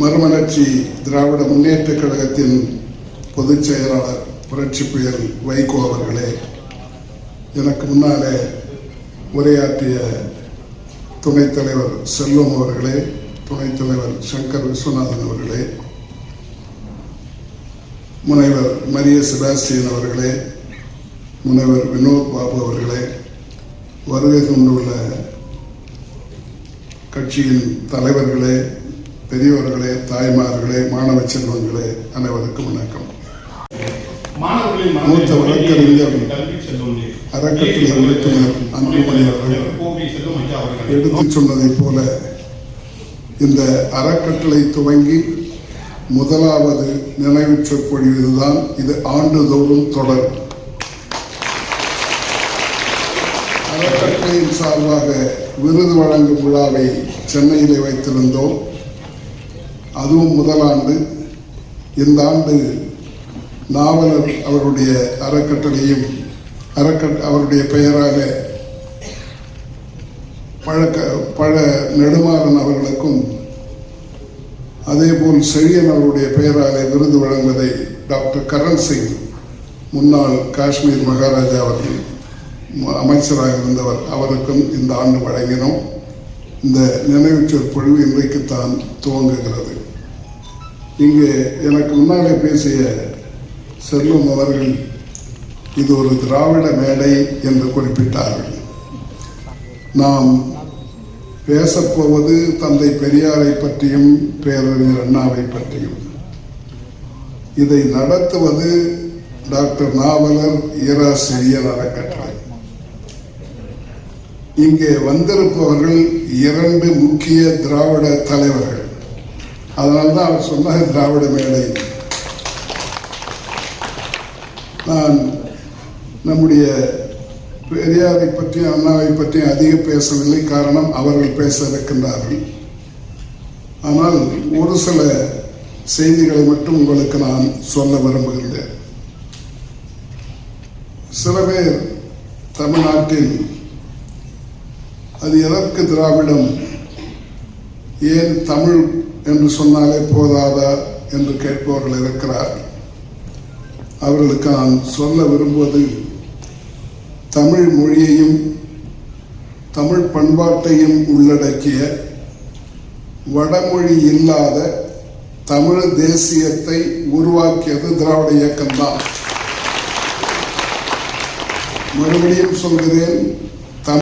மறுமலர்ச்சி திராவிட முன்னேற்றக் கழகத்தின் பொதுச் செயலாளர் புரட்சி புயல் வைகோ அவர்களே எனக்கு முன்னாலே உரையாற்றிய துணைத் தலைவர் செல்வம் அவர்களே துணைத் தலைவர் சங்கர் விஸ்வநாதன் அவர்களே முனைவர் மரிய செபாஸ்டியன் அவர்களே முனைவர் வினோத் பாபு அவர்களே வருகை கொண்டுள்ள கட்சியின் தலைவர்களே பெரியவர்களே தாய்மார்களே மாணவ செல்வங்களே அனைவருக்கும் வணக்கம். மூத்த வழக்கறிஞர் அறக்கட்டளை உறுப்பினர் அன்புமணி அவர்கள் எடுத்துச் சொன்னதைப் போல இந்த அறக்கட்டளை துவங்கி முதலாவது நினைவு சொற்பொழிவு இதுதான் இது ஆண்டுதோறும் தொடரும் அறக்கட்டளையின் சார்பாக விருது வழங்கும் விழாவை சென்னையிலே வைத்திருந்தோம். அதுவும் முதலாண்டு. இந்த ஆண்டு நாவலர் அவருடைய அறக்கட்டளையும் அறக்கட் அவருடைய பெயராக பழக்க பழ நெடுமாறன் அவர்களுக்கும் அதேபோல் செழியன் அவருடைய பெயராக விருது வழங்குவதை டாக்டர் கரண் சிங் முன்னாள் காஷ்மீர் மகாராஜா அவர்கள் அமைச்சராக இருந்தவர் அவருக்கும் இந்த ஆண்டு வழங்கினோம். இந்த நினைவுச் சொற்பொழிவு இன்றைக்குத்தான் துவங்குகிறது. இங்கே எனக்கு முன்னாலே பேசிய செல்லும் அவர்கள் இது ஒரு திராவிட மேடை என்று குறிப்பிட்டார்கள். நாம் பேசப்போவது தந்தை பெரியாரை பற்றியும் பேரறிஞர் அண்ணாவை பற்றியும். இதை நடத்துவது டாக்டர் நாவலர் ஈரா அறக்கட்டளை இங்கே வந்திருப்பவர்கள் இரண்டு முக்கிய திராவிட தலைவர்கள். அதனால்தான் அவர் சொன்னார் திராவிட மேடை. நான் நம்முடைய பெரியாரை பற்றியும் அண்ணாவை பற்றியும் அதிக பேசவில்லை காரணம் அவர்கள் பேச இருக்கின்றார்கள். ஆனால் ஒரு சில செய்திகளை மட்டும் உங்களுக்கு நான் சொல்ல விரும்புகின்றேன். சில பேர் தமிழ்நாட்டில் அது எதற்கு திராவிடம்? ஏன் தமிழ் என்று சொன்னாலே போதாதா என்று கேட்பவர்கள் இருக்கிறார். அவர்களுக்கு நான் சொல்ல விரும்புவது தமிழ் மொழியையும் தமிழ் பண்பாட்டையும் உள்ளடக்கிய வடமொழி இல்லாத தமிழ் தேசியத்தை உருவாக்கியது திராவிட இயக்கம்தான். மறுபடியும் சொல்கிறேன்